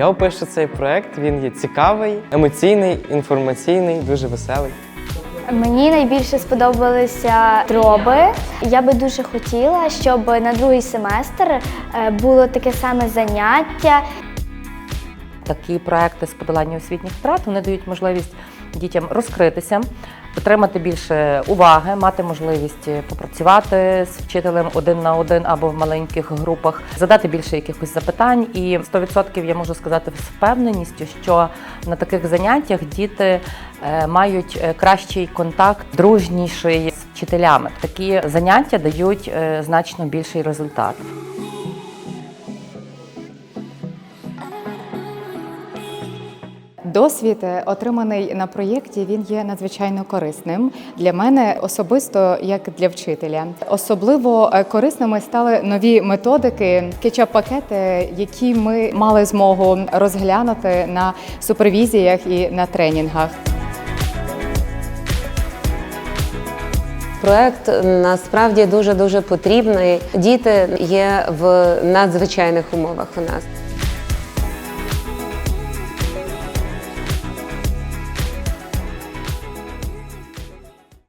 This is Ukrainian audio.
Я опишу цей проект. Він є цікавий, емоційний, інформаційний, дуже веселий. Мені найбільше сподобалися дроби. Я би дуже хотіла, щоб на другий семестр е, було таке саме заняття. Такі проекти з подолання освітніх втрат вони дають можливість дітям розкритися, отримати більше уваги, мати можливість попрацювати з вчителем один на один або в маленьких групах, задати більше якихось запитань. І 100% я можу сказати з впевненістю, що на таких заняттях діти е, мають е, кращий контакт, дружніший з вчителями. Такі заняття дають е, значно більший результат. Досвід, е, отриманий на проєкті, він є надзвичайно корисним для мене особисто, як для вчителя. Особливо е, корисними стали нові методики, кетчап-пакети, які ми мали змогу розглянути на супервізіях і на тренінгах. Проект насправді дуже дуже потрібний. Діти є в надзвичайних умовах у нас.